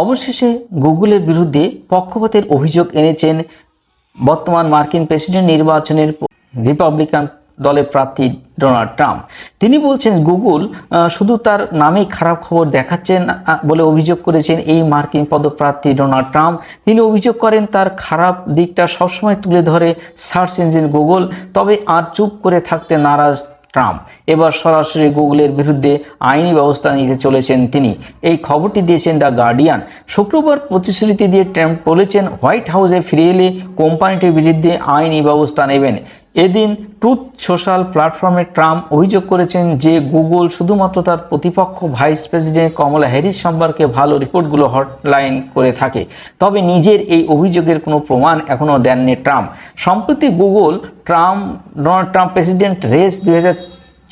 অবশেষে গুগলের বিরুদ্ধে পক্ষপাতের অভিযোগ এনেছেন বর্তমান মার্কিন প্রেসিডেন্ট নির্বাচনের রিপাবলিকান দলের প্রার্থী ডোনাল্ড ট্রাম্প। তিনি বলছেন, গুগল শুধু তার নামেই খারাপ খবর দেখাচ্ছেন বলে অভিযোগ করেছেন এই মার্কিন পদপ্রার্থী ডোনাল্ড ট্রাম্প। তিনি অভিযোগ করেন, তার খারাপ দিকটা সবসময় তুলে ধরে সার্চ ইঞ্জিন গুগল, তবে আর চুপ করে থাকতে নারাজ ট্রাম্প। এবার সরাসরি গুগলের বিরুদ্ধে আইনি ব্যবস্থা নিতে চলেছেন তিনি। এই খবরটি দিয়েছেন দ্য গার্ডিয়ান। শুক্রবার প্রতিশ্রুতি দিয়ে ট্রাম্প বলেছেন, হোয়াইট হাউসে ফিরে এলে কোম্পানিটির বিরুদ্ধে আইনি ব্যবস্থা নেবেন। এদিন ট্রুথ সোশ্যাল প্ল্যাটফর্মে ট্রাম্প অভিযোগ করেছেন যে গুগল শুধুমাত্র তার প্রতিপক্ষ ভাইস প্রেসিডেন্ট কমলা হ্যারিস সম্পর্কে ভালো রিপোর্টগুলো হটলাইন করে থাকে। তবে নিজের এই অভিযোগের কোনো প্রমাণ এখনও দেননি ট্রাম্প। সম্প্রতি Google Trump, Donald Trump president race দুই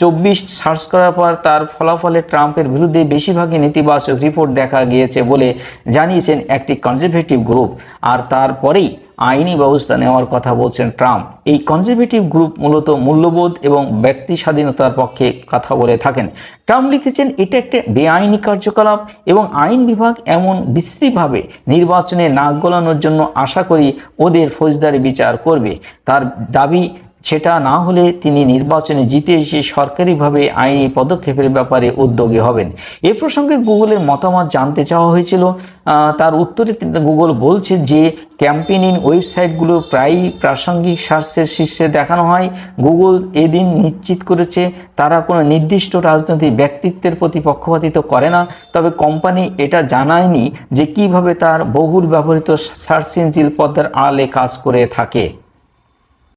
চব্বিশ সার্চ করার পর তার ফলাফলে ট্রাম্পের বিরুদ্ধে বেশিরভাগই নেতিবাচক রিপোর্ট দেখা গিয়েছে বলে জানিয়েছেন একটি কনজারভেটিভ গ্রুপ আর তারপরেই আইনি ব্যবস্থা নেওয়ার কথা বলছেন ট্রাম্প। এই কনজারভেটিভ গ্রুপ মূলত মূল্যবোধ এবং ব্যক্তি স্বাধীনতার পক্ষে কথা বলে থাকেন। ট্রাম্প লিখেছেন, এটা একটা বেআইনি কার্যকলাপ এবং আইন বিভাগ এমন বিশ্রীভাবে নির্বাচনে নাক গলানোর জন্য আশা করি ওদের ফৌজদারি বিচার করবে। তার দাবি সেটা না হলে তিনি নির্বাচনে জিতে এসে সরকারিভাবে আইনি পদক্ষেপের ব্যাপারে উদ্যোগী হবেন। এ প্রসঙ্গে গুগলের মতামত জানতে চাওয়া হয়েছিল। তার উত্তরে গুগল বলছে যে, ক্যাম্পেইনিং ওয়েবসাইটগুলো প্রায়ই প্রাসঙ্গিক সার্চের শীর্ষে দেখানো হয়। গুগল এদিন নিশ্চিত করেছে, তারা কোনো নির্দিষ্ট রাজনৈতিক ব্যক্তিত্বের প্রতি পক্ষপাতিত্ব করে না। তবে কোম্পানি এটা জানায়নি যে, কীভাবে তার বহুল ব্যবহৃত সার্চ ইঞ্জিন পদের আড়ালে কাজ করে থাকে।